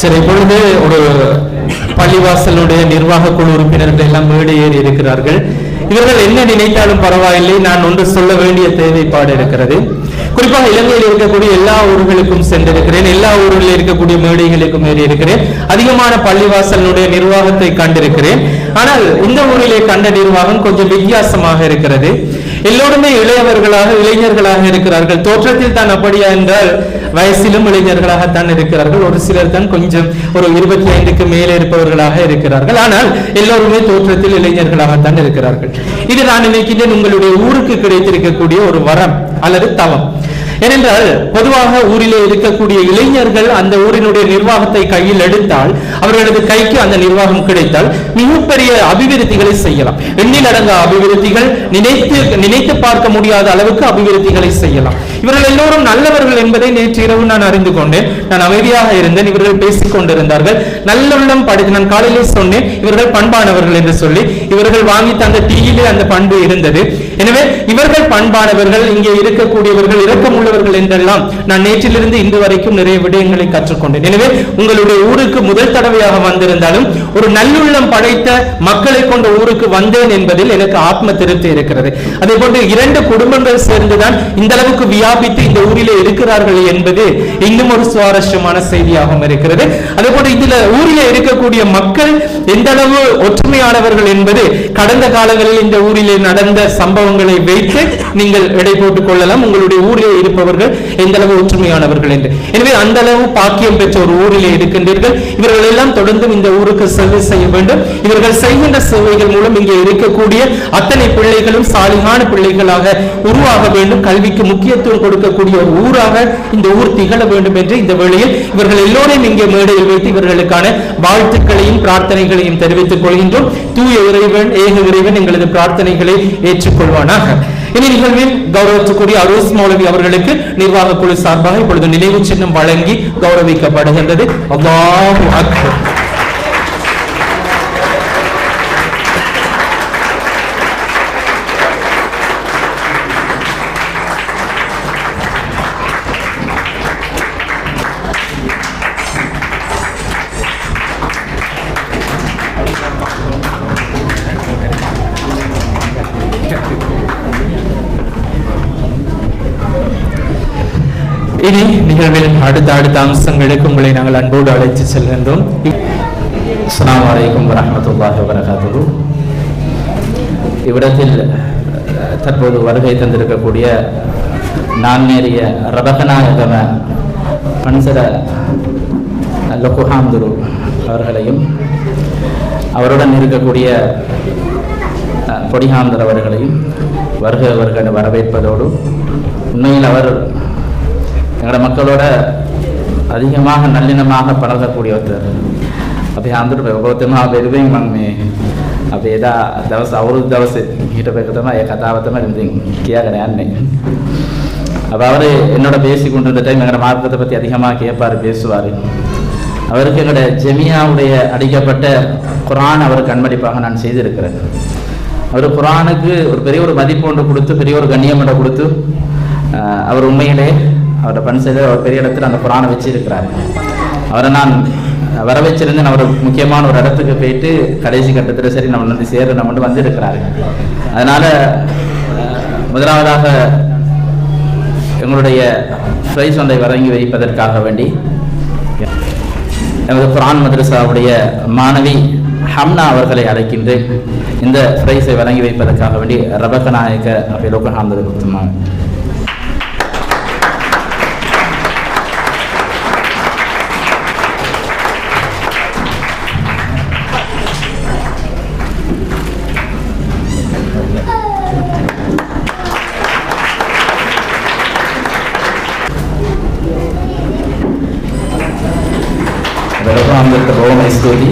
சரி இப்பொழுது ஒரு பள்ளிவாசலுடைய நிர்வாக குழு உறுப்பினர்கள் எல்லாம் மேடு ஏறி இருக்கிறார்கள். இவர்கள் என்ன நினைத்தாலும் பரவாயில்லை நான் ஒன்று சொல்ல வேண்டிய தேவைப்பாடு இருக்கிறது. குறிப்பாக இலங்கையில் இருக்கக்கூடிய எல்லா ஊர்களுக்கும் சென்றிருக்கிறேன். எல்லா ஊர்களில் இருக்கக்கூடிய மேடைகளுக்கும் ஏறி இருக்கிறேன். அதிகமான பள்ளிவாசலுடைய நிர்வாகத்தை கண்டிருக்கிறேன். ஆனால் இந்த ஊரிலே கண்ட நிர்வாகம் கொஞ்சம் வித்தியாசமாக இருக்கிறது. எல்லோருமே இளையவர்களாக இளைஞர்களாக இருக்கிறார்கள். தோற்றத்தில் தான் அப்படியா என்றால் வயசிலும் இளைஞர்களாகத்தான் இருக்கிறார்கள். ஒரு சிலர் தான் கொஞ்சம் ஒரு இருபத்தி ஐந்துக்கு மேலே இருப்பவர்களாக இருக்கிறார்கள். ஆனால் எல்லோருமே தோற்றத்தில் இளைஞர்களாகத்தான் இருக்கிறார்கள். இது நான் நினைக்கின்றேன் உங்களுடைய ஊருக்கு கிடைத்திருக்கக்கூடிய ஒரு வரம் அல்லது தவம். ஏனென்றால் பொதுவாக ஊரிலே இருக்கக்கூடிய இளைஞர்கள் அந்த ஊரினுடைய நிர்வாகத்தை கையில் எடுத்தால் அவர்களது கைக்கு அந்த நிர்வாகம் கிடைத்தால் மிகப்பெரிய அபிவிருத்திகளை செய்யலாம். எண்ணில் அடங்க அபிவிருத்திகள் நினைத்து நினைத்து பார்க்க முடியாத அளவுக்கு அபிவிருத்திகளை செய்யலாம். இவர்கள் எல்லோரும் நல்லவர்கள் என்பதை நேற்று இரவு நான் அறிந்து கொண்டேன். நான் அமைதியாக இருந்தேன். இவர்கள் பேசிக் கொண்டிருந்தார்கள். நல்லுள்ளம் படித்து நான் காலையிலே சொன்னேன். இவர்கள் பண்பானவர்கள் என்று சொல்லி இவர்கள் வாங்கி தந்த டீயிலே அந்த பண்பு இருந்தது. எனவே இவர்கள் பண்பானவர்கள் இங்கே இருக்கக்கூடியவர்கள் ஆண்டவர்கள் என்றெல்லாம் நான் நேற்றிலிருந்து இன்று வரைக்கும் நிறைய விடயங்களை கற்றுக்கொண்டேன். எனவே உங்களுடைய ஊருக்கு முதல் தடவையாக வந்திருந்தாலும் ஒரு நல்லுள்ளம் படைத்த மக்களை கொண்ட ஊருக்கு வந்தேன் என்பதில் எனக்கு ஆத்ம திருப்தி இருக்கிறது. அதே போன்று இரண்டு குடும்பங்கள் சேர்ந்துதான் இந்த அளவுக்கு வியாபித்து இந்த ஊரிலே இருக்கிறார்கள் என்பது இன்னும் ஒரு சுவாரஸ்யமான செய்தியாகவும் இருக்கிறது. அதே போன்று இதுல ஊரிலே இருக்கக்கூடிய மக்கள் எந்த அளவு ஒற்றுமையானவர்கள் என்பது கடந்த காலங்களில் இந்த ஊரிலே நடந்த சம்பவங்களை வைத்து நீங்கள் எடை போட்டுக் கொள்ளலாம். உங்களுடைய ஊரிலே இருப்பவர்கள் எந்த அளவு ஒற்றுமையானவர்கள் என்று. எனவே அந்த அளவு பாக்கியம் பெற்ற ஒரு ஊரிலே இருக்கின்றீர்கள். இவர்கள் எல்லாம் தொடர்ந்து இந்த ஊருக்கு சேவை செய்ய வேண்டும். இவர்கள் செய்கின்ற சேவைகள் மூலம் இங்கே இருக்கக்கூடிய அத்தனை பிள்ளைகளும் சாலிகான பிள்ளைகளாக உருவாக வேண்டும். கல்விக்கு முக்கியத்துவம் கொடுக்கக்கூடிய ஒரு ஊராக இந்த ஊர் திகழ வேண்டும் என்று இந்த வேளையில் இவர்கள் எல்லோரையும் இங்கே மேடையில் வைத்து இவர்களுக்கான வாழ்த்துக்களையும் பிரார்த்தனைகளையும் தெரிவித்துக் கொள்கின்றோம். தூய இறைவன் ஏக இறைவன் எங்களது பிரார்த்தனைகளை ஏற்றுக்கொள்வானாக. இந்நிகழ்வில் கௌரவத்துக்குரிய அரோஸ் மௌலவி அவர்களுக்கு நிர்வாக குழு சார்பாக இப்பொழுது நினைவு சின்னம் வழங்கி கௌரவிக்கப்படுகின்றது. அல்லாஹு அக்பர். இனி நிகழ்வில் அடுத்த அடுத்த அம்சங்களுக்கு உங்களை நாங்கள் அன்போடு அழைத்து செல்கின்றோம். அஸ்லாம் அலைக்கும் வரமத்துல்லாஹி வபரகாத்துஹு. இவ்விடத்தில் தற்போது வருகை தந்திருக்கக்கூடிய நான்மேறிய ரபகநாயகம பன்சர லொகுஹாந்துரு அவர்களையும் அவருடன் இருக்கக்கூடிய அஹ், அவர்களையும் வருக வருக வரவேற்பதோடு உண்மையில் அவர் எங்களோட மக்களோட அதிகமாக நல்லினமாக பழகக்கூடிய ஒருத்தர் අපි හාමුදුර ගෞතම බෙරුවෙන් මං මේ අපි එදා දවස් අවුරුදු දවසේ හිටපෙක තමයි ඒ කතාව තමයි ඉතින් කියාගෙන යන්නේ அப்போ அவர் என்னோட பேசி கொண்டு இருந்த டைம் எங்களோட மார்க்கத்தை பற்றி அதிகமாக கேட்பார் பேசுவார் அவருக்கு எங்களோட ஜெமியாவுடைய அடிக்கப்பட்ட குரான் அவர் கண்மடிப்பாக நான் செய்திருக்கிறேன் அவர் குரானுக்கு ஒரு பெரிய ஒரு மதிப்பு ஒன்று கொடுத்து பெரிய ஒரு கண்ணியம் ஒன்று கொடுத்து ஆஹ், அவர் உண்மையிலே அவரை பண் செய்த ஒரு பெரிய இடத்துல அந்த குரானை வச்சிருக்கிறார். அவரை நான் வர வச்சிருந்து நான் ஒரு முக்கியமான ஒரு இடத்துக்கு போயிட்டு கடைசி கட்டத்தில் சரி நம்ம வந்து சேர்ந்து நம்ம வந்து வந்திருக்கிறாரு. அதனால முதலாவதாக எங்களுடைய பிரைஸ் ஒன்றை வழங்கி வைப்பதற்காக வேண்டி எமது குரான் மதரசாவுடைய மாணவி ஹம்னா அவர்களை அழைக்கின்றேன். இந்த பிரைஸை வழங்கி வைப்பதற்காக வேண்டி ரபகநாயக அப்படி லோகஹாந்தது கொடுத்துமாங்க ஸ்தோதி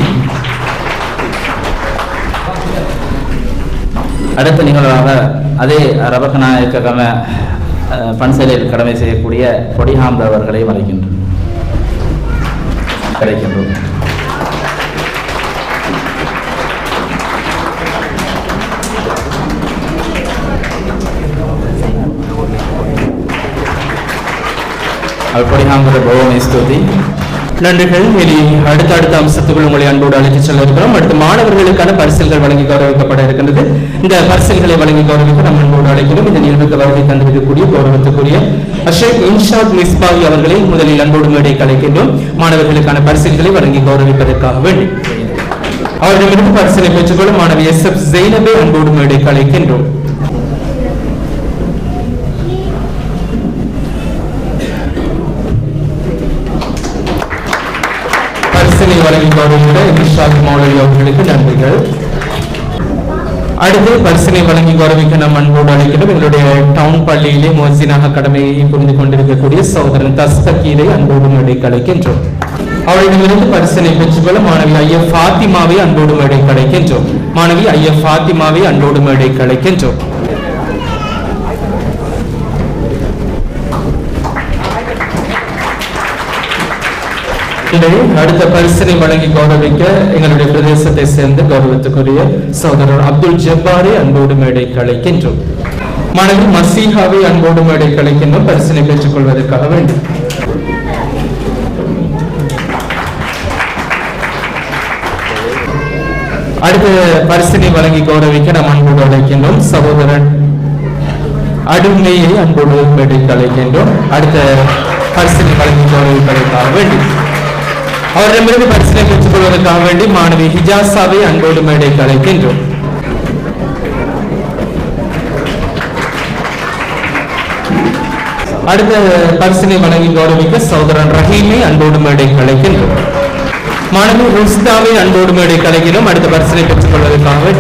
அடுத்த நிகழ்வாக அதே ரபகநாயக்க கம பன்சலில் கடமை செய்யக்கூடிய கொடிஹாம்த் அவர்களை வரைக்கின்றோம் கிடைக்கின்றோம் அல்படிஹாம்புட பௌவமை ஸ்துதி. நன்றிகள். இனி அடுத்த அடுத்த அம்சத்துக்குள் உங்களை அன்போடு அழைத்துச் செல்ல இருக்கிறோம் அடுத்து மாணவர்களுக்கான பரிசல்கள் வழங்கி கௌரவிக்கப்பட இருக்கின்றது. இந்த பரிசல்களை வழங்கி கௌரவிக்க நம்ம அன்போடு அழைக்கிறோம். இந்த நிகழ்வுக்கு வருகை தந்திருக்கக்கூடிய கௌரவத்துக்குரிய அஷேக் இன்ஷாத் மிஸ்பாவி அவர்களை முதலில் அன்போடு மேடை கலைக்கின்றோம். மாணவர்களுக்கான பரிசல்களை வழங்கி கௌரவிப்பதற்காக வேண்டி. அவரிடமிருந்து பரிசிலை பெற்றுக்கொள்ளும் மாணவி எஸ் எஃப் ஜெயினபை அன்போடு மேடை கலைக்கின்றோம். அவர்களுக்கு நன்றிகள். அடுத்து வழங்கி கௌரவிக்க அன்போடு அழைக்கிறோம். எங்களுடைய டவுன் பள்ளியிலே மோசினாக கடமையை புரிந்து கொண்டிருக்கக்கூடிய சகோதரன் தஸ்தகீரை அன்போடு மேடை கலைக்கின்றோம் அவரிடமிருந்து பரிசனை பெற்றுக்கொள்ள மாணவி ஐயா ஃபாத்திமாவை அன்போடு மேடை கலைக்கின்றோம் மாணவி ஐயா ஃபாத்திமாவை அன்போடு மேடை கலைக்கின்றோம் இதை அடுத்த பரிசனை வழங்கி கௌரவிக்க எங்களுடைய பிரதேசத்தை சேர்ந்த கௌரவத்துக்குரிய சகோதரர் அப்துல் ஜப்பாரை அன்போடு மேடை கலைக்கின்றோம். மாணவி மசீஹாவை அன்போடு மேடை கலைக்கின்றோம். பரிசனை பெற்றுக் கொள்வதற்காக வேண்டும். அடுத்த பரிசனை வழங்கி கௌரவிக்க நாம் அன்போடு அழைக்கின்றோம். சகோதரன் அடுமையை அன்போடு மேடை கலைக்கின்றோம். அடுத்த பரிசனை வழங்கி கௌரவிப்பதற்காக வேண்டும். அவரிடமிருந்து பரிசனை பெற்றுக் கொள்வதற்காக வேண்டி மாணவி ஹிஜாசாவை அன்போடு மேடைக்கு அழைக்கின்றோம். அடுத்த பரிசனை வழங்கி கௌரவிக்க சகோதரன் ரஹீமை அன்போடு மேடைக்கு அழைக்கின்றோம். மாணவி ருஸ்தாவை அன்போடு மேடை அழைக்கிறோம். அடுத்த பரிசனை பெற்றுக் கொள்வதற்காக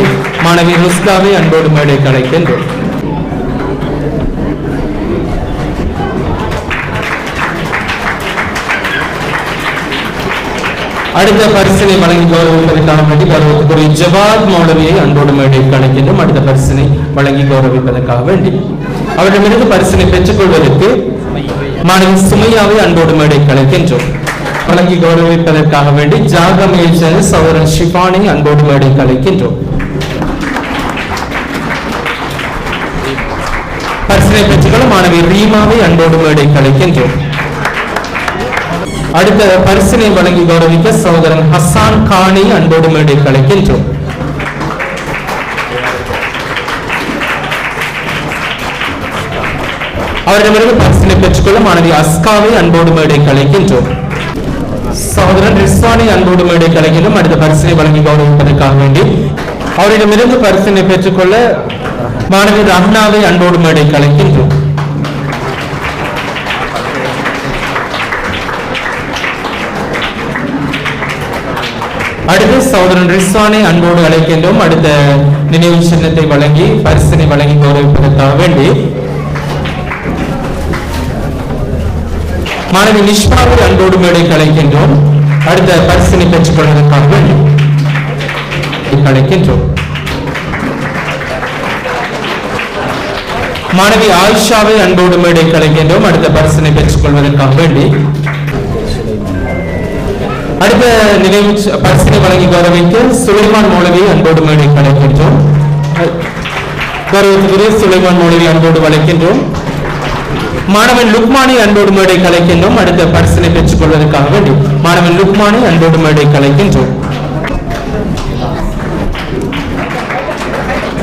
மாணவி ருஸ்தாவை அன்போடு மேடை கலைக்கின்றோம் அடுத்த பரிசனை வழங்கி கௌரவிப்பதற்காக வேண்டி பருவத்துக்குரிய ஜவாத் மௌலவியை அன்போடு மேடைக்கு கணக்கிலும் அடுத்த பரிசனை வழங்கி கௌரவிப்பதற்காக வேண்டி. அவரிடமிருந்து பரிசனை பெற்றுக் கொள்வதற்கு மாணவி சுமையாவை அன்போடு மேடை கலைக்கின்றோம் வழங்கி கௌரவிப்பதற்காக வேண்டி ஜாகமேஷன் சௌரன் ஷிபானை அன்போடு மேடை கலைக்கின்றோம் பரிசனை பெற்றுக்கொள்ள மாணவி ரீமாவை அன்போடு மேடை கலைக்கின்றோம் அடுத்த பரிசினை வழங்கி கௌரவிக்க சகோதரன் ஹசான் கானை அன்போடு மேடை கலைக்கின்றோம் அவரிடமிருந்து பரிசினை பெற்றுக்கொள்ள மாணவி அஸ்காவை அன்போடு மேடை கலைக்கின்றோம் சகோதரன் ரிஸ்வானை அன்போடு மேடை கலைக்கின்றோம் அடுத்த பரிசினை வழங்கி கௌரவிப்பதற்காக வேண்டி அவரிடமிருந்து பரிசினை பெற்றுக்கொள்ள மாணவி ரஹ்னாவை அன்போடு மேடை கலைக்கின்றோம் அடுத்து சகோதரன் ரிஸ்வானை அன்போடு அழைக்கின்றோம். அடுத்த நினைவு சின்னத்தை வழங்கி பரிசனை வழங்கி கௌரவிப்பதற்காக வேண்டி. மாணவி நிஷ்மாவை அன்போடு மேடைக்கு அழைக்கின்றோம். அடுத்த பரிசனை பெற்றுக் கொள்வதற்காக வேண்டி அழைக்கின்றோம். மாணவி ஆயிஷாவை அன்போடு மேடை கலைக்கின்றோம் அடுத்த பரிசனை பெற்றுக் கொள்வதற்காக வேண்டி. அடுத்த நினைவு ச- பரிசினை வழங்கி கௌரவிக்க சுலைமான் மௌலவி அன்போடு மேடை அழைக்கின்றோம். கௌரவத்துக்குரிய சுலைமான் மௌலவி அன்போடு வளைக்கின்றோம் மாணவன் லுக்மானை அன்போடு மேடை கலைக்கின்றோம் அடுத்த பரிசினை பெற்றுக் கொள்வதற்காக வேண்டி மாணவன் லுக்மானை அன்போடு மேடை கலைக்கின்றோம்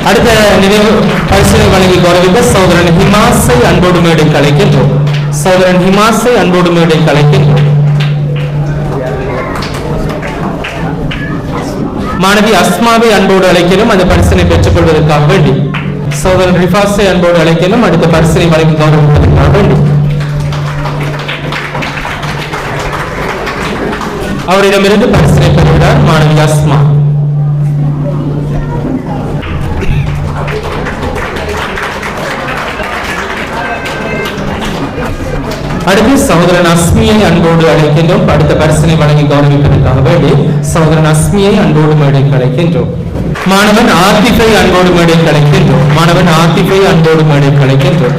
அடுத்த நினைவு பரிசினை வழங்கி கௌரவிக்க சோதரன் ஹிமாசை அன்போடு மேடை கலைக்கின்றோம் சோதரன் ஹிமாசை அன்போடு மேடை கலைக்கின்றோம் மாணவி அஸ்மாவை அன்போடு அழைக்கணும் அந்த பரிசனை பெற்றுக் கொள்வதற்காக வேண்டி. சோதரன் ரிஃபாஸை அன்போடு அழைக்கணும் அடுத்த பரிசனை வழங்கி கௌரவிப்பதற்காக வேண்டி. அவரிடமிருந்து பரிசனை பெறுகிறார் மாணவி அஸ்மா. அடுத்து சகோதரன் அஸ்மியை அன்போடு அழைக்கின்றோம். அடுத்த பரிசனை வழங்கி கௌரவிப்பதற்காக வேண்டி சகோதரன் அஸ்மியை அன்போடு மேடைக்கு அழைக்கின்றோம். மாணவன் ஆத்திஃபை அன்போடு மேடைக்கு அழைக்கின்றோம். மாணவன் ஆத்திஃபை அன்போடு மேடைக்கு அழைக்கின்றோம்.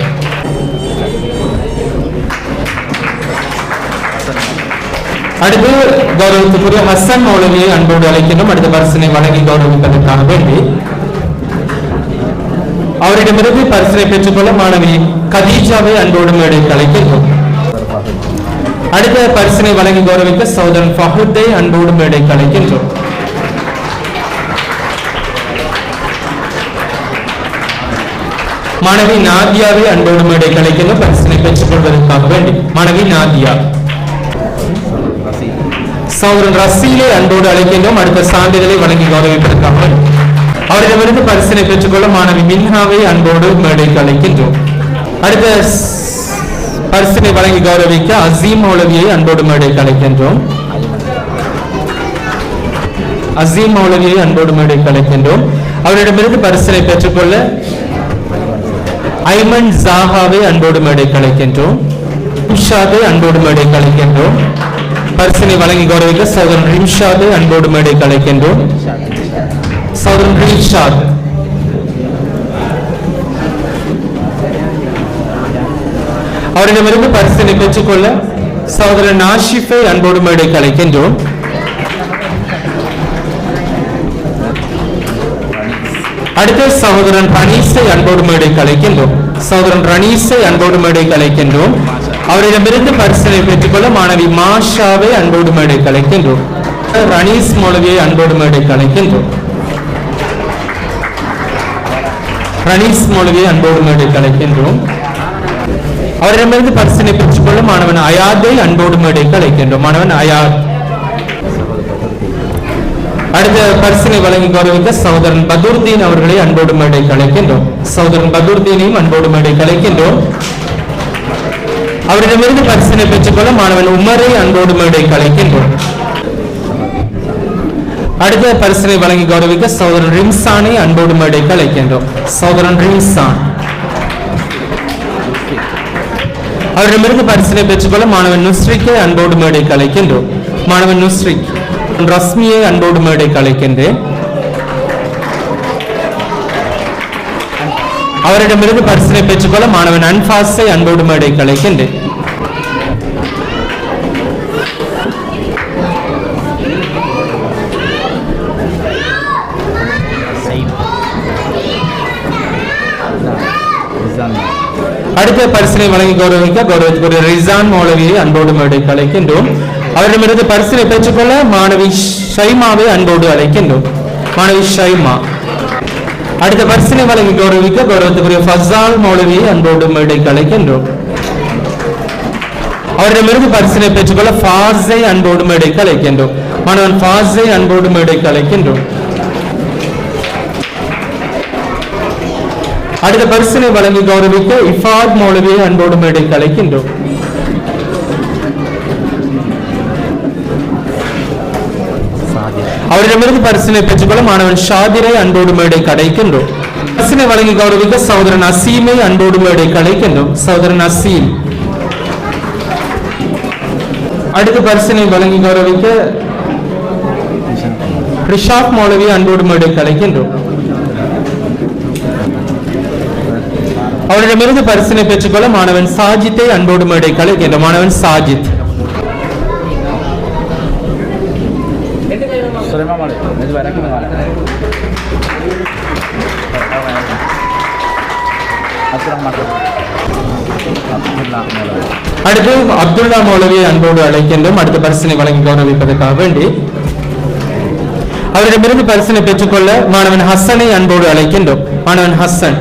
அடுத்து கௌரவத்துக்குரிய ஹசன் மௌலவியை அன்போடு அழைக்கின்றோம். அடுத்த பரிசனை வழங்கி கௌரவிப்பதற்காக வேண்டி. அவரிடமிருந்து பரிசனை பெற்றுக்கொள்ள மாணவி கதீஜாவை அன்போடு மேடைக்கு அழைக்கின்றோம். அடுத்த பரிசினை வழங்கி கௌரவிக்க சௌதரன் ஃபஹுத்தை அன்போடு மேடை கலைக்கின்றோம் மாணவி நாதியாவை அன்போடு மேடை கலைக்கின்ற பரிசினை பெற்றுக் கொள்வதற்காக வேண்டி. மாணவி நாதியா. சௌரன் ரசீலை அன்போடு அழைக்கின்றோம். அடுத்த சான்றிதழை வழங்கி கௌரவிப்பதற்காக அவரிடமிருந்து பரிசினை பெற்றுக்கொள்ள மாணவி மின்ஹாவை அன்போடு மேடைக்கு அழைக்கின்றோம். அடுத்த பரிசினை வழங்கி கௌரவிக்க அசீம் மௌலவியை அன்போடு மேடை கலைக்கின்றோம் அசீம் மௌலவியை அன்போடு மேடை கலைக்கின்றோம் அவரிடமிருந்து பரிசினை பெற்றுக்கொள்ள ஐமன் ஜாஹாவை அன்போடு மேடை கலைக்கின்றோம் உஷாவை அன்போடு மேடை கலைக்கின்றோம் பரிசினை வழங்கி கௌரவிக்க சகோதரன் ரிம்ஷாவை அன்போடு மேடை கலைக்கின்றோம் சகோதரன் ரிம்ஷாத் அவரிடமிருந்து பரிசனை பெற்றுக்கொள்ள சகோதரன் ஆஷிஃபை அன்போடு மேடைக்கு அழைக்கின்றோம். அடுத்த சகோதரன் ரணீஸை அன்போடு மேடைக்கு அழைக்கின்றோம். சகோதரன் ரணீஸை அன்போடு மேடைக்கு அழைக்கின்றோம். அவரிடமிருந்து பரிசனை பெற்றுக்கொள்ள மாணவி மாஷாவை அன்போடு மேடைக்கு அழைக்கின்றோம். ரணீஸ் மௌலவியை அன்போடு மேடைக்கு அழைக்கின்றோம். ரனீஸ் மொழியை அன்போடு மேடை கலைக்கின்றோம் அவரிடமிருந்து பரிசனை பெற்றுக்கொள்ள மாணவன் அயாதை அன்போடு மேடைக்கு அழைக்கின்றோம். மாணவன் அயாத். அடுத்த பரிசினை வழங்கி கௌரவிக்க சகோதரன் பதுர்தீன் அவர்களை அன்போடு மேடை கலைக்கின்றோம் சகோதரன் பதுர்தீனையும் அன்போடு மேடை கலைக்கின்றோம் அவரிடமிருந்து பரிசினை பெற்றுக்கொள்ள மாணவன் உமரை அன்போடு மேடை கலைக்கின்றோம் அடுத்த பரிசினை வழங்கி கௌரவிக்க சகோதரன் ரிம்சானை அன்போடு மேடை கலைக்கின்றோம் சகோதரன் ரிம்சான். அவரிடமிருந்து பரிசனை பெற்றுக்கொள்ள மாணவன் நுஸ்ரிக்கு அன்போடு மேடை கலைக்கின்றோம். மாணவன் நுஸ்ரிக் ரஸ்மியை அன்போடு மேடை கலைக்கின்றேன். அவரிடமிருந்து பரிசனை பெற்றுக்கொள்ள மாணவன் அன்பாஸை அன்போடு மேடை கலைக்கின்றேன். அடுத்த பரிசினை வழங்கி கௌரவிக்க கௌரவத்துக்குரிய ரிசான் மௌலவியை அன்போடு மேடை அழைக்கின்றோம். அவரிடமிருந்து பரிசினை பெற்றுக்கொள்ள மாணவி ஷைமாவை அன்போடு அழைக்கின்றோம். மாணவி ஷைமா. அடுத்த பரிசினை வழங்கி கௌரவிக்க கௌரவத்துக்குரிய ஃபசால் மௌலவியை அன்போடு மேடை அழைக்கின்றோம். அவரிடமிருந்து பரிசினை பெற்றுக்கொள்ள ஃபாஸை அன்போடு மேடைக்கு அழைக்கின்றோம். மாணவன் ஃபாஸை அன்போடு மேடைக்கு அழைக்கின்றோம். அடுத்த பரிசினை வழங்கி கௌரவிக்க இஃபாத் மௌலவியை அன்போடு மேடை கலைக்கின்றோம் அவரிடமிருந்து பரிசினை பெற்றுக்கொள்ள மாணவன் ஷாதிரை அன்போடு மேடை கடைக்கின்றோம் பரிசினை வழங்கி கௌரவிக்க சகோதரன் அசீமை அன்போடு மேடை கலைக்கின்றோம் சகோதரன் அசீம். அடுத்த பரிசினை வழங்கி கௌரவிக்க ரிஷாப் மௌலவி அன்போடு மேடை கலைக்கின்றோம் அவரிடமிருந்து பரிசனை பெற்றுக்கொள்ள மாணவன் சாஜித்தை அன்போடு மேடை கலைக்கின்ற மாணவன் சாஜித். அடுத்து அப்துல்லா மௌலவியை அன்போடு அழைக்கின்றோம். அடுத்த பரிசனை வழங்கி கௌரவிப்பதற்காக வேண்டி. அவரிடமிருந்து பரிசனை பெற்றுக்கொள்ள மாணவன் ஹசனை அன்போடு அழைக்கின்றோம். மாணவன் ஹசன்.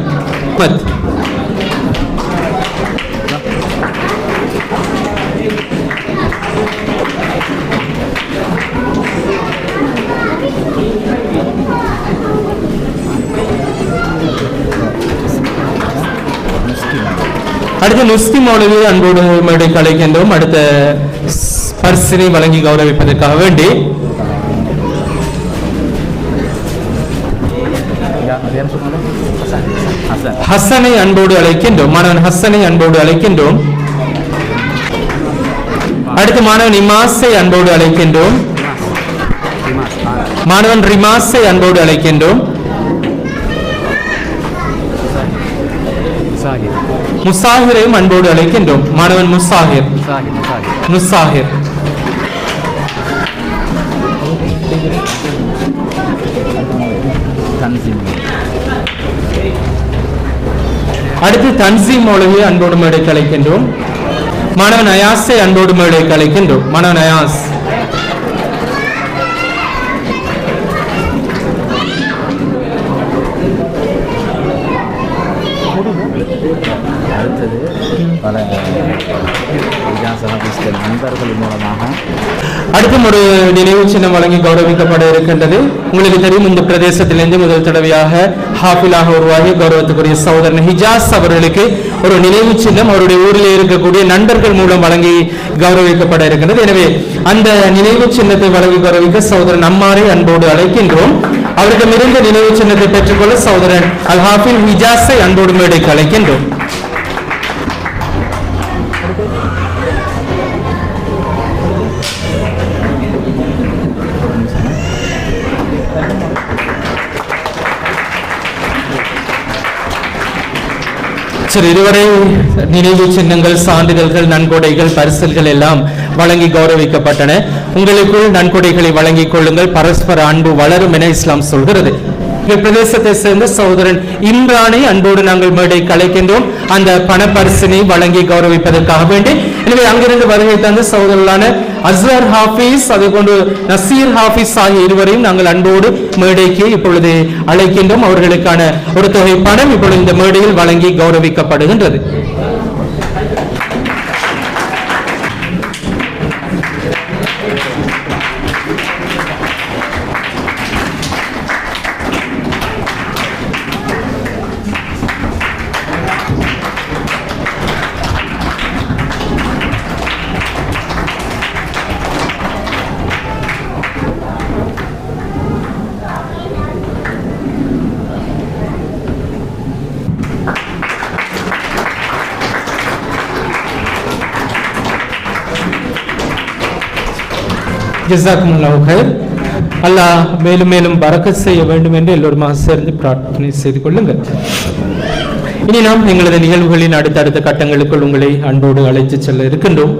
அடுத்து நுஸ்தி மௌலவி அன்போடு மேடைக்கு கலைக்கின்றோம். அடுத்த பரிசினை வழங்கி கௌரவிப்பதற்காக வேண்டி. ஹசனை அன்போடு அழைக்கின்றோம். மாணவன் ஹசனை அன்போடு அழைக்கின்றோம். அடுத்து மாணவன் இமாசை அன்போடு அழைக்கின்றோம். மாணவன் ரிமாசை அன்போடு அழைக்கின்றோம். முசாஹிரையும் அன்போடு அழைக்கின்றோம். மாணவன் முசாஹிர். முசாஹிர். அடுத்து தன்சீம் மௌலவியை அன்போடு மேடைக்கு அழைக்கின்றோம். மாணவன் அயாஸை அன்போடு மேடைக்கு அழைக்கின்றோம். மாணவன் அயாஸ் அடுத்தது பல இஜாசன நண்பர்கள் மூலமாக அடுத்தும் ஒரு நினைவு சின்னம் வழங்கி கௌரவிக்கப்பட இருக்கின்றது. உங்களுக்கு தெரியும் இந்த பிரதேசத்திலிருந்து முதல் தடவையாக ஹாஃபிலாக உருவாகி கௌரவத்துக்குரிய சகோதரன் ஹிஜாஸ் அவர்களுக்கு ஒரு நினைவு சின்னம் அவருடைய ஊரில் இருக்கக்கூடிய நண்பர்கள் மூலம் வழங்கி கௌரவிக்கப்பட இருக்கின்றது. எனவே அந்த நினைவு சின்னத்தை வழங்கி கௌரவிக்க சகோதரன் அம்மாரை அன்போடு அழைக்கின்றோம். அவரிடமிருந்து நினைவு சின்னத்தை பெற்றுக்கொள்ள சகோதரன் அல் ஹாஃபில் ஹிஜாஸை அன்போடு மேடைக்கு அழைக்கின்றோம். சரி இருவரை நினைவு சின்னங்கள் சான்றிதழ்கள் நன்கொடைகள் பரிசல்கள் எல்லாம் வழங்கி கௌரவிக்கப்பட்டன. உங்களுக்குள் நன்கொடைகளை வழங்கிக் கொள்ளுங்கள். பரஸ்பர அன்பு வளரும் என இஸ்லாம் சொல்கிறது. பிரதேசத்தை சேர்ந்த சகோதரன் இம்ரானை அன்போடு நாங்கள் மேடை கலைக்கின்றோம் அந்த பணப்பரிசினை வழங்கி கௌரவிப்பதற்காக வேண்டி. எனவே அங்கிருந்து வருகை தந்த சகோதரர்களான அஸ்வர் ஹாஃபீஸ் அதே போன்று நசீர் ஹாஃபீஸ் ஆகிய இருவரையும் நாங்கள் அன்போடு மேடைக்கு இப்பொழுது அழைக்கின்றோம். அவர்களுக்கான ஒரு தொகை பணம் இப்பொழுது இந்த மேடையில் வழங்கி கௌரவிக்கப்படுகின்றது. ஜிசாக்கும் நவுகர் அல்லாஹ் மேலும் மேலும் பறக்க செய்ய வேண்டும் என்று எல்லோருமாக சேர்ந்து பிரார்த்தனை செய்து கொள்ளுங்கள். இனி நாம் எங்களது நிகழ்வுகளின் அடுத்தடுத்த கட்டங்களுக்குள் உங்களை அன்போடு அழைத்து செல்ல இருக்கின்றோம்.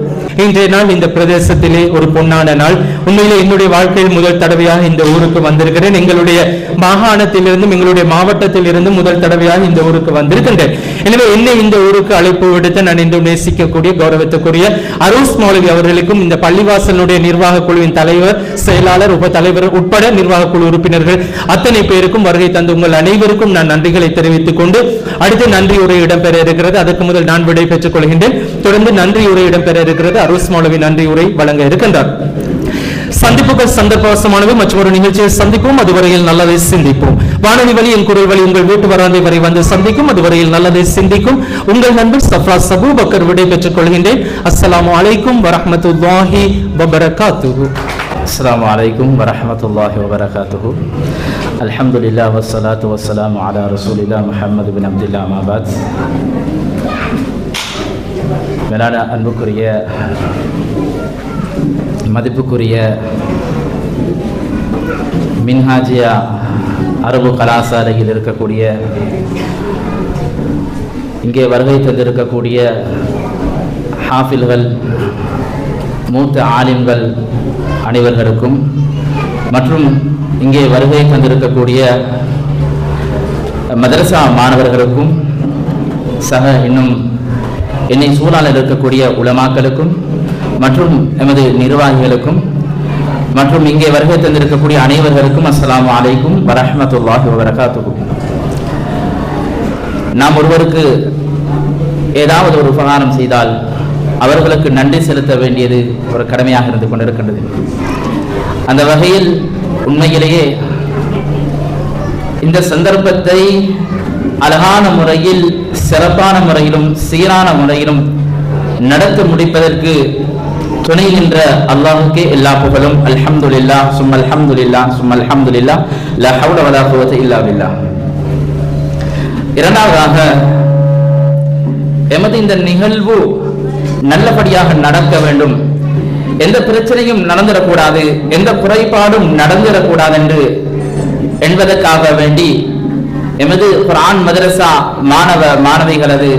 இன்றைய நாள் இந்த பிரதேசத்திலே ஒரு பொன்னான நாள். உண்மையிலே என்னுடைய வாழ்க்கையில் முதல் தடவையாக இந்த ஊருக்கு வந்திருக்கிறேன். எங்களுடைய மாகாணத்திலிருந்தும் எங்களுடைய மாவட்டத்திலிருந்தும் முதல் தடவையாக இந்த ஊருக்கு வந்திருக்கின்றேன். எனவே என்னை இந்த ஊருக்கு அழைப்பு விடுத்த நான் இன்று நேசிக்கக்கூடிய கௌரவத்துக்குரிய அருஸ் மௌலவி அவர்களுக்கும் இந்த பள்ளிவாசலுடைய நிர்வாக குழுவின் தலைவர் செயலாளர் உப தலைவர் உட்பட நிர்வாக குழு உறுப்பினர்கள் அத்தனை பேருக்கும் வருகை தந்து உங்கள் அனைவருக்கும் நான் நன்றிகளை தெரிவித்துக் கொண்டு அடுத்து நன்றி உரை இடம்பெற இருக்கிறது. அதற்கு முதல் நான் விடை பெற்றுக் கொள்கின்றேன். தொடர்ந்து நன்றி உரை இடம்பெற இருக்கிறது. அருஸ் மௌலவி நன்றி உரை வழங்க இருக்கின்றார். சந்திப்புகள் சந்தர்ப்பவசமானவை மற்றும் ஒரு நிகழ்ச்சியை சந்திப்போம். அதுவரையில் நல்லதை சிந்திப்போம். வானொலி வழி என் குரல் வழி உங்கள் வீட்டு வராந்தை வரை வந்து சந்திக்கும். அதுவரையில் நல்லதை சிந்திக்கும். உங்கள் நண்பர் சஃப்ரா சபு பக்கர் விடை பெற்றுக் கொள்கின்றேன். அஸ்ஸலாமு அலைக்கும் வரஹ்மத்துல்லாஹி வபரகாத்துஹு. அஸ்லாம் வலைக்கும் வரமத்துல்லாஹி வபரகாத்து அலமதுல்லா வசலாத்து வசலாம் அலா ரசூலில்லா முஹம்மது பின் அப்துல்லா மாபாத் மேலான அன்புக்குரிய மதிப்புக்குரிய மின்ஹாஜியா அரபு கலாசாலையில் இருக்கக்கூடிய இங்கே வருகை தந்திருக்கக்கூடிய ஹாஃபில்கள் மூத்த ஆலிம்கள் அனைவர்களுக்கும் மற்றும் இங்கே வருகை தந்திருக்கக்கூடிய மதரசா மாணவர்களுக்கும் சக இன்னும் என்னை சூழலில் இருக்கக்கூடிய உலமாக்களுக்கும் மற்றும் எமது நிர்வாகிகளுக்கும் மற்றும் இங்கே வருகை தந்திருக்கக்கூடிய அனைவர்களுக்கும் அஸ்ஸலாமு அலைக்கும் வரஹமத்துல்லாஹி வரகாத்துக்கும் நாம் ஒருவருக்கு ஏதாவது ஒரு உபகாரம் செய்தால் அவர்களுக்கு நன்றி செலுத்த வேண்டியது ஒரு கடமையாக இருந்து கொண்டிருக்கின்றது. அந்த வகையில் உண்மையிலேயே இந்த சந்தர்ப்பத்தை அழகான முறையில் சிறப்பான முறையிலும் சீரான முறையிலும் நடத்த முடிப்பதற்கு துணை நின்ற அல்லாஹுக்கு எல்லா புகழும். அல்ஹம்துலில்லா சும் அல்ஹம்துலில்லா சும் அல்ஹம்துலில்லா லா ஹவுல வலா குவத்த இல்லா இரண்டாவதாக எமது இந்த நிகழ்வு நல்லபடியாக நடக்க வேண்டும். எந்த பிரச்சனையும் நடந்துடக்கூடாது எந்த குறைபாடும் நடந்துடக்கூடாது என்று என்பதற்காக வேண்டி எமது பிரான் மதரசா மாணவ மாணவிகளது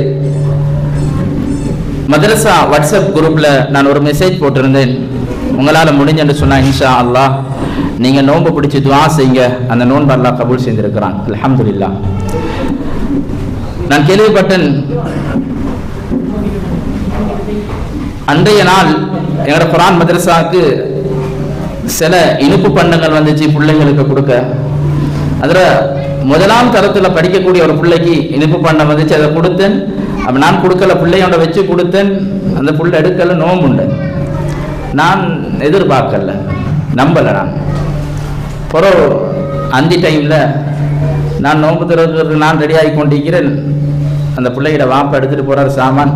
மதரசா வாட்ஸ்அப் குரூப்ல நான் ஒரு மெசேஜ் போட்டிருந்தேன். உங்களால முடிஞ்சன்னு சொன்னா இன்ஷா அல்லாஹ் நீங்க நோன்பு பிடிச்சி துவா செய்யுங்க. அந்த நோன்பு அல்லா கபூல் செய்திருக்கிறான். இல்லா நான் கேள்விப்பட்டேன். அன்றைய நாள் எங்களோட குரான் மதரசாவுக்கு சில இனிப்பு பண்டங்கள் வந்துச்சு பிள்ளைங்களுக்கு கொடுக்க. அதில் முதலாம் தரத்தில் படிக்கக்கூடிய ஒரு பிள்ளைக்கு இனிப்பு பண்டம் வந்துச்சு. அதை கொடுத்தேன். அப்போ நான் கொடுக்கல பிள்ளையோட வச்சு கொடுத்தேன். அந்த புள்ள எடுக்கல நோம்புண்டு நான் எதிர்பார்க்கல நம்பலை நான். பிறகு அந்த டைமில் நான் நோம்பு திறக்கிறதுக்கு நான் ரெடியாகி கொண்டிருக்கிறேன். அந்த பிள்ளைகிட்ட வாப்பை எடுத்துகிட்டு போகிறார் சாமான்.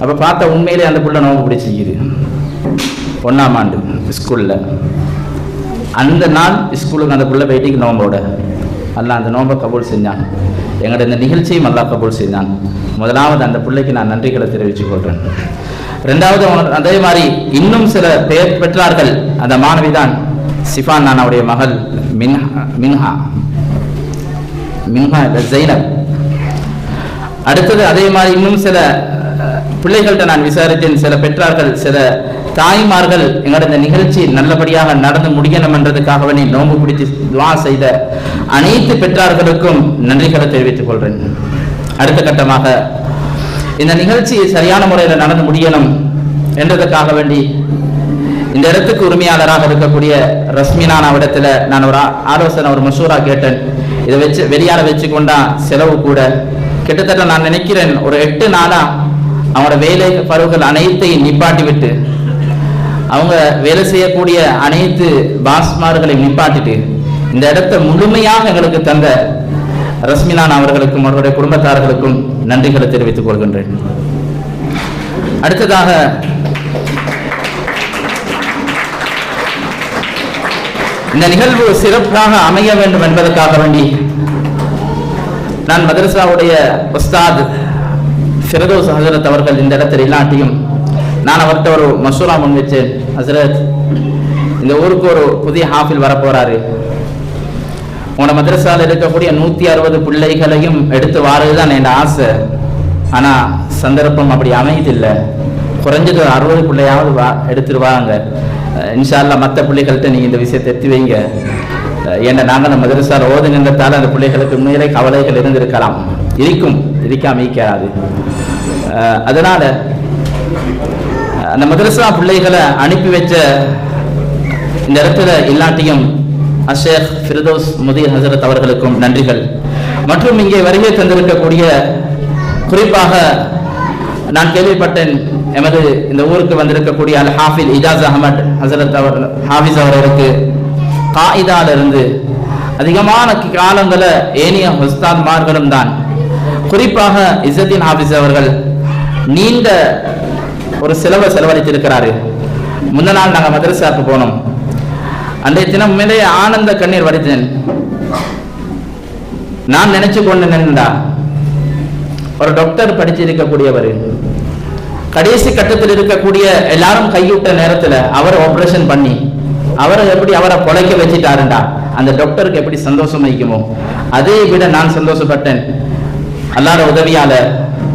அப்போ பார்த்தா உண்மையிலே அந்த புள்ள நோம்பு பிடிச்சிக்கிது. ஒன்றாம் ஆண்டு ஸ்கூலில் அந்த நாள் ஸ்கூலுக்கு அந்த புள்ள போயிட்டு நோம்போட. அல்ல அந்த நோம்பை கபூல் செஞ்சான். எங்களோட இந்த நிகழ்ச்சியும் அல்லாஹ் கபூல் செய்தான். முதலாவது அந்த பிள்ளைக்கு நான் நன்றிகளை தெரிவித்துக் கொள்கிறேன் ரெண்டாவது அதே மாதிரி இன்னும் சில பெயர் பெற்றார்கள். அந்த மாணவி தான் சிஃபான் நானாவுடைய மகள் மின்ஹா மின்ஹா மின்ஹா ஜெயினப் அடுத்தது அதே மாதிரி இன்னும் சில பிள்ளைகள்கிட்ட நான் விசாரித்தேன் சில பெற்றார்கள் சில தாய்மார்கள் எங்களோட இந்த நிகழ்ச்சி நல்லபடியாக நடந்து முடியணும் என்றதுக்காகவே நோம்பு நோன்பு பிடித்து துவா செய்த அனைத்து பெற்றார்களுக்கும் நன்றிகளை தெரிவித்துக் கொள்கிறேன் அடுத்த கட்டமாக இந்த நிகழ்ச்சி சரியான முறையில் நடந்து முடியணும் என்றதுக்காக வேண்டி இந்த இடத்துக்கு உரிமையாளராக இருக்கக்கூடிய ரஸ்மினான் அவரிடத்துல நான் ஒரு ஆலோசனை ஒரு மசூரா கேட்டேன். இதை வச்சு வெளியால வச்சு கொண்டா செலவு கூட. கிட்டத்தட்ட நான் நினைக்கிறேன் ஒரு எட்டு நாளா அவங்களோட வேலை பருவங்கள் அனைத்தையும் நிப்பாட்டி விட்டு அவங்க வேலை செய்யக்கூடிய அனைத்து பாஸ்மார்களை நிப்பாட்டிட்டு இந்த இடத்தை முழுமையாக எங்களுக்கு தந்த ரஸ்மினான் அவர்களுக்கும் அவருடைய குடும்பத்தார்களுக்கும் நன்றிகளை தெரிவித்துக் கொள்கின்றேன். அடுத்ததாக இந்த நிகழ்வு சிறப்பாக அமைய வேண்டும் என்பதற்காக வேண்டி நான் மதரசாவுடைய உஸ்தாத் ஃபிரதோஸ் ஹசரத் அவர்கள் இந்த இடத்துல இல்லாட்டியும் நான் அவர்கிட்ட ஒரு மசூரா முன் வச்சேன். ஹசரத் இந்த ஊருக்கு ஒரு புதிய ஹாஃபில் வரப்போறாரு. உங்களோட மதரசாவில் இருக்கக்கூடிய நூத்தி அறுபது பிள்ளைகளையும் எடுத்து வாரதுதான் என் ஆசை. ஆனா சந்தர்ப்பம் அப்படி அமையதில்லை. குறைஞ்சது ஒரு அறுபது பிள்ளையாவது வா எடுத்துட்டு வாங்க. மற்ற பிள்ளைகள்கிட்ட நீங்க இந்த விஷயத்தை எத்தி வைங்க. என்ன ஏன்னா நாங்கள் நம்ம மதரசால ஓது அந்த பிள்ளைகளுக்கு உண்மையிலே கவலைகள் இருந்திருக்கலாம். இருக்கும் இருக்காம இருக்காது அதனால் அந்த மதரசா பிள்ளைகளை அனுப்பி வச்ச இந்த இடத்துல இல்லாட்டியும் அஷேக் ஃபிர்தோஸ் முதீர் ஹசரத் அவர்களுக்கும் நன்றிகள். மற்றும் இங்கே வருகை தந்திருக்கக்கூடிய குறிப்பாக நான் கேள்விப்பட்டேன் எமது இந்த ஊருக்கு வந்திருக்கக்கூடிய அல் ஹாஃபில் இஜாஸ் அகமத் ஹசரத் அவர் ஹாஃபிஸ் அவர்களுக்கு காயிதாலிருந்து அதிகமான காலங்களை ஏனிய உஸ்தாத்மார்களும் தான் குறிப்பாக இசத்தின் ஹாஃபிஸ் அவர்கள் நீண்ட ஒரு செலவை செலவழித்திருக்கிறாரு. முந்த நாள் நாங்கள் மதரசாவுக்கு போனோம். அன்றைய தினம் மேலே ஆனந்த கண்ணீர் வடித்தேன். நான் நினைச்சு கொண்டு நின்றா ஒரு டாக்டர் படிச்சிருக்கக்கூடியவர் கடைசி கட்டத்தில் இருக்கக்கூடிய எல்லாரும் கைவிட்ட நேரத்துல அவரை ஆப்ரேஷன் பண்ணி அவரை எப்படி அவரை பொழைக்க வச்சிட்டாருண்டா அந்த டாக்டருக்கு எப்படி சந்தோஷம் வைக்குமோ அதை விட நான் சந்தோஷப்பட்டேன். அல்லாட உதவியால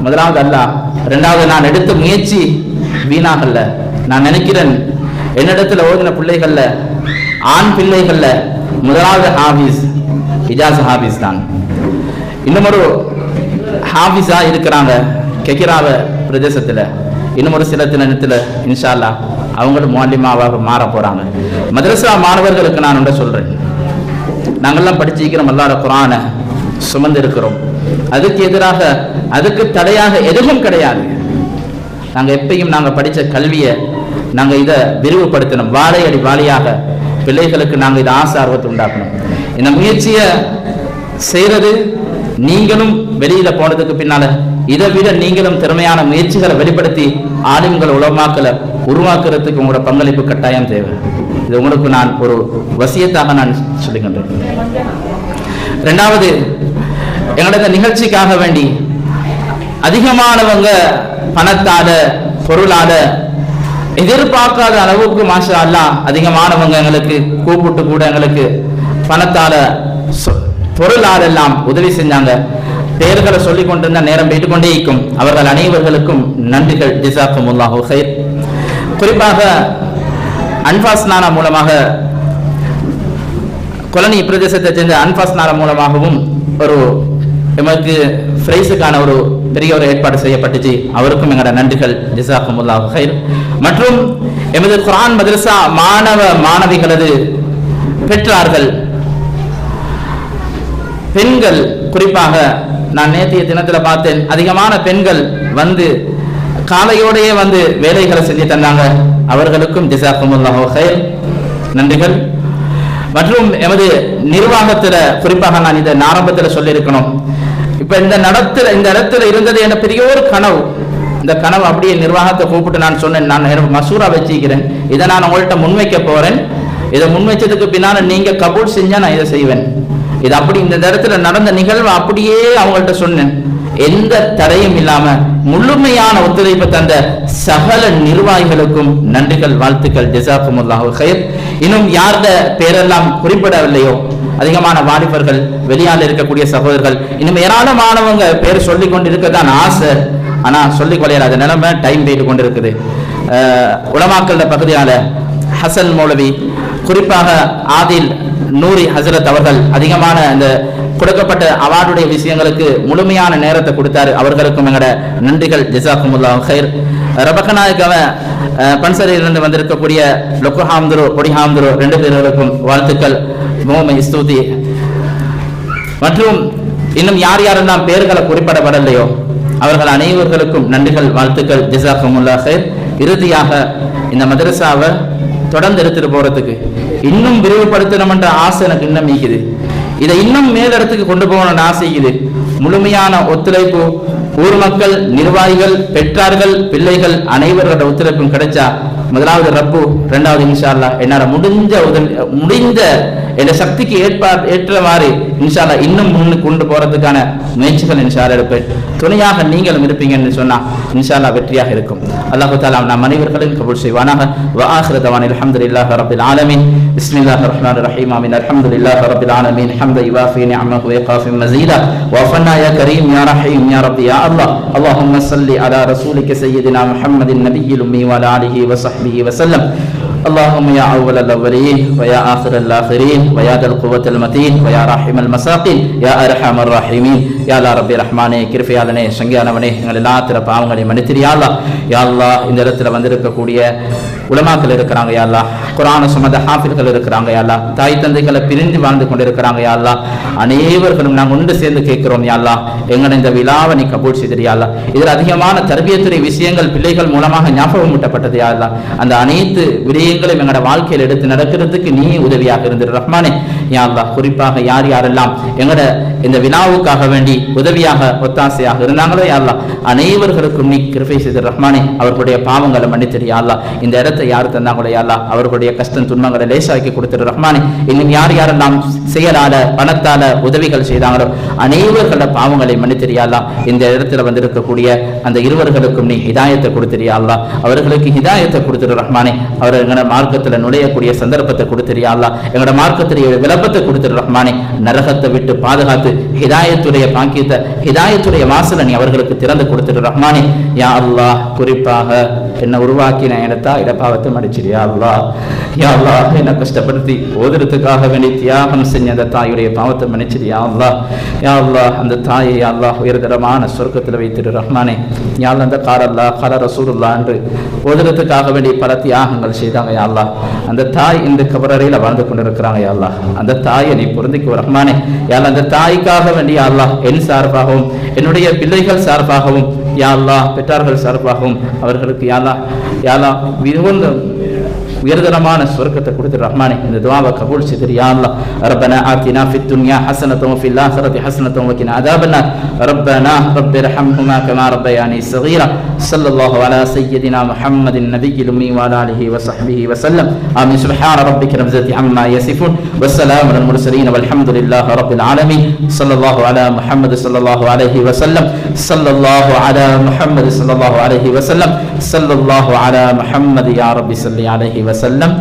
முதலாவது அல்லாஹ் ரெண்டாவது நான் எடுத்த முயற்சி வீணாகல்ல. நான் நினைக்கிறேன் என்னிடத்துல ஓதின பிள்ளைகள்ல ஆண் பிள்ளைகள்ல முதலாவது ஹாபிஸ் இஜாஸ் ஹாபிஸ் தான். இன்னும் ஒரு ஹாபிஸா இருக்கிறாங்க கெக்கிராவ பிரதேசத்துல. இன்னும் ஒரு சில தினத்துல இன்ஷா அல்லாஹ் அவங்களும் மாண்டிமாவாக மாற போறாங்க. மதரசா மாணவர்களுக்கு நான் ஒன்றை சொல்றேன். நாங்கள்லாம் படிச்சிருக்கிறோம் எல்லாரும் குரானை சுமந்து இருக்கிறோம் அதுக்கு எதிராக அதுக்கு தடையாக எதுவும் கிடையாது. நாங்க எப்பயும் நாங்க படிச்ச கல்வியை நாங்க இதை விரிவுபடுத்தணும். வாழையடி வாழையாக பிள்ளைகளுக்கு நாங்க இதை ஆசை ஆர்வத்தை உண்டாக்கணும். இந்த முயற்சியை செய்கிறது நீங்களும் வெளியில போனதுக்கு பின்னால இதை விட நீங்களும் திறமையான முயற்சிகளை வெளிப்படுத்தி ஆளுங்கள் உலமாக்கலை உருவாக்குறதுக்கு உங்களோட பங்களிப்பு கட்டாயம் தேவை. இது உங்களுக்கு நான் ஒரு வசியத்தாக நான் சொல்லுகின்றேன். ரெண்டாவது எங்களோட இந்த நிகழ்ச்சிக்காக வேண்டி அதிகமானவங்க பணத்தால பொருளால எதிர்பார்க்காத அளவுக்கு மாஷா அல்லா அதிகமானவங்க எங்களுக்கு கூப்பிட்டு கூட எங்களுக்கு பணத்தால சொ- எல்லாம் உதவி செஞ்சாங்க. பெயர்களை சொல்லி கொண்டிருந்த நேரம் போயிட்டு கொண்டே இருக்கும். அவர்கள் அனைவர்களுக்கும் நன்றிகள். ஜிசாக்கும் உல்லா ஹுசைர் குறிப்பாக அன்பாஸ் நானா மூலமாக கொலனி பிரதேசத்தை சேர்ந்த அன்பாஸ் மூலமாகவும் ஒரு எமக்கு பிரைஸுக்கான ஒரு பெரிய ஒரு ஏற்பாடு செய்யப்பட்டுச்சு. அவருக்கும் எங்களோட நன்றிகள். ஜிசாக்குமுல்லாஹ் ஹைர் மற்றும் எமது குரான் மதரசா மாணவ மாணவிகளது பெற்றார்கள். பெண்கள் குறிப்பாக நான் நேற்றைய தினத்தில் பார்த்தேன் அதிகமான பெண்கள் வந்து காலையோடையே வந்து வேலைகளை செஞ்சு தந்தாங்க. அவர்களுக்கும் ஜிசாக்குமுல்லாஹ் ஹைர் நன்றிகள். மற்றும் எமது நிர்வாகத்துல குறிப்பாக நான் இந்த ஆரம்பத்துல சொல்லியிருக்கணும். இப்ப இந்த நடத்துல இந்த இடத்துல இருந்தது என பெரிய ஒரு கனவு. இந்த கனவு அப்படியே நிர்வாகத்தை கூப்பிட்டு நான் சொன்னேன். நான் மசூரா வச்சிருக்கிறேன் இதை நான் உங்கள்கிட்ட முன்வைக்க போறேன். இதை முன்வைச்சதுக்கு பின்னால நீங்க கபூல் செஞ்சா நான் இதை செய்வேன். இது அப்படி இந்த இடத்துல நடந்த நிகழ்வு அப்படியே அவங்கள்ட்ட சொன்னேன். எந்த தடையும் இல்லாம முழுமையான ஒத்துழைப்பு தந்த சகல நிர்வாகிகளுக்கும் நன்றிகள் வாழ்த்துக்கள். ஜெசாக்குமுல்லாஹு கயிர் இன்னும் யார்த பேரெல்லாம் குறிப்பிடவில்லையோ? அதிகமான வாலிபர்கள் வெளியால் இருக்கக்கூடிய சகோதரர்கள். இன்னும் ஏராளமானவங்க பேர் சொல்லி கொண்டு இருக்கதான் ஆசை. ஆனா சொல்லிக் கொள்ளையாத நிலைமை டைம் போயிட்டு கொண்டு இருக்குது உலமாக்கல்ல பகுதியால ஹசன் மௌலவி குறிப்பாக ஆதில் நூரி ஹசரத் அவர்கள் அதிகமான இந்த கொடுக்கப்பட்ட அவார்டுடைய விஷயங்களுக்கு முழுமையான நேரத்தை கொடுத்தாரு. அவர்களுக்கும் எங்களோட நன்றிகள். ஜிசாக்குமுல்லா ஹைர் ரபகநாயகவ பன்சரிலிருந்து வந்திருக்கக்கூடிய லொக்குஹாம்துரு கொடிஹாம்துரு ரெண்டு பேர்களுக்கும் வாழ்த்துக்கள். மோமை ஸ்துதி. மற்றும் இன்னும் யார் யாரெல்லாம் பேர்களை குறிப்பிடப்படலையோ அவர்கள் அனைவர்களுக்கும் நன்றிகள் வாழ்த்துக்கள். ஜிசாக்குமுல்லா ஹைர் இறுதியாக இந்த மதரசாவை தொடர்ந்து எடுத்துட்டு போறதுக்கு இன்னும் விரிவுபடுத்தணும்ன்ற ஆசை எனக்கு இன்னும் நீக்குது. இதை இன்னும் மேலிடத்துக்கு கொண்டு போகணும்னு ஆசைக்குது முழுமையான ஒத்துழைப்பு ஊர் மக்கள் நிர்வாகிகள் பெற்றார்கள் பிள்ளைகள் அனைவரோட ஒத்துழைப்பும் கிடைச்சா முதலாவது ரப்பு இரண்டாவது இன்ஷா அல்லாஹ் என்னால முடிஞ்ச உதவி முடிந்த என் சக்திக்கு ஏற்பா ஏற்றவாறு இன்ஷா அல்லாஹ் இன்னும் முன்னுக்கு கொண்டு போறதுக்கான முயற்சிகள் இன்ஷா அல்லாஹ் எடுப்பேன் துணையாக நீங்களும் இருப்பீங்கன்னு சொன்னா இன்ஷா அல்லாஹ் வெற்றியாக இருக்கும் அல்லாஹு தாலா நாம் அனைவர்களையும் கபூல் செய்வானாக وآخر دعوانا الحمد لله رب العالمين بسم الله الرحمن الرحيم آمين الحمد لله رب العالمين حمدا يوافي نعمه ويقافي مزيدا وافنا يا كريم يا رحيم يا رب يا الله اللهم صل على رسولك سيدنا محمد النبي الأمي وعلى آله وصحبه وصحبه وسلم. اللهم يا أول الأولين ويا آخر الآخرين ويا ذا القوة المتين ويا راحم المساقين يا أرحم الراحمين يا الله ربي ரஹ்மானே கிருபையாளனே சங்கியானவனே எங்கள் எல்லாத்திர பாவங்களை மன்னித்திரியாளா யா அல்லாஹ் இந்த இடத்துல வந்திருக்கக்கூடிய உலமாக்கள் இருக்கிறாங்க யா அல்லாஹ் குரான சுமந்த ஹாஃபில்கள் இருக்கிறாங்க யா அல்லாஹ் தாய் தந்தைகளை பிரிந்து வாழ்ந்து கொண்டிருக்கிறாங்க யா அல்லாஹ் அனைவர்களும் நாங்கள் ஒன்று சேர்ந்து கேட்கிறோம் யா அல்லாஹ் எங்களை இந்த விழாவை நீ கபூல் செய்தியா அல்லாஹ் இதில் அதிகமான தர்பியத்துறை விஷயங்கள் பிள்ளைகள் மூலமாக ஞாபகம் ஊட்டப்பட்டது யா அல்லாஹ் அந்த அனைத்து விடயங்களும் எங்களோட வாழ்க்கையில் எடுத்து நடக்கிறதுக்கு நீ உதவியாக இருந்துரு ரஹ்மானே. யா குறிப்பாக யார் யாரெல்லாம் எங்களோட இந்த விழாவுக்காக வேண்டி உதவியாக ஒத்தாசையாக இருந்தாங்களோ யா அனைவர்களுக்கும் நீ கிருபை செய்து ரஹ்மானே அவர்களுடைய பாவங்களை மன்னித்திரு யா இந்த இடத்தை யார் தந்தாங்களோ யா அவர்களுடைய கஷ்டம் துன்பங்களை லேசாக்கி கொடுத்துரு ரஹ்மானே. இன்னும் யார் யாரெல்லாம் செயலால பணத்தால உதவிகள் செய்தாங்களோ அனைவர்களோட பாவங்களை மன்னித்திரு இந்த இடத்துல வந்திருக்கக்கூடிய அந்த இருவர்களுக்கும் நீ ஹிதாயத்தை கொடுத்திரு அவர்களுக்கு ஹிதாயத்தை கொடுத்துரு ரஹ்மானே. அவர் எங்களோட மார்க்கத்துல நுழையக்கூடிய சந்தர்ப்பத்தை கொடுத்திரு எங்களோட அல்லாஹ். எங்களோட மார்க்கத்துடைய கொடுத்துரு ரஹ்மானே. நரகத்தை விட்டு பாதுகாத்து ஹிதாயத்துடைய பாக்கியத்தை ஹிதாயத்துடைய வாசலை நீ அவர்களுக்கு திறந்து கொடுத்துரு ரஹ்மானே. யா அல்லாஹ் குறிப்பாக என்னை உருவாக்கின இடத்தா இடப்பாவத்தை மடிச்சிரியா அல்லா யா அல்லாஹ் என்னை கஷ்டப்படுத்தி ஓதுறதுக்காக வேண்டி தியாகம் செஞ்ச அந்த தாயுடைய பாவத்தை மன்னிச்சிரியா அல்லா யா அல்லா அந்த தாயை அல்லா உயர்தரமான சொர்க்கத்தில் வைத்திரு ரஹ்மானே யா அந்த கார் அல்லாஹ் கால என்று ஓதுறதுக்காக வேண்டி பல தியாகங்கள் செய்தாங்க யா அல்லா அந்த தாய் இந்த கபரறையில் வாழ்ந்து கொண்டிருக்கிறாங்க யா அல்லா அந்த தாயை நீ பொருந்திக்கு ரஹ்மானே யா அந்த தாய்க்காக வேண்டிய அல்லா என் சார்பாகவும் என்னுடைய பிள்ளைகள் சார்பாகவும் யாழ்லா பெற்றார்கள் சார்பாகவும் அவர்களுக்கு யாழா யாழா மிகுந்த உயர்தரமான சொர்க்கத்தை கொடுத்து ரஹ்மானே இந்த துவாவை கபூல் செய்திரு யா அல்லாஹ் ربنا آتنا في الدنيا حسنة وفي الآخرة حسنة وقنا عذاب النار ربنا رب ارحمهما كما ربياني صغيرا صلى الله على سيدنا محمد النبي الأمي وعلى آله وصحبه وسلم آمين سبحان ربك رب العزة عما يصفون والسلام على المرسلين والحمد لله رب العالمين صلى الله على محمد صلى الله عليه وسلم صلى الله على محمد صلى الله عليه وسلم صلى الله على محمد يا رب صل عليه وسلم.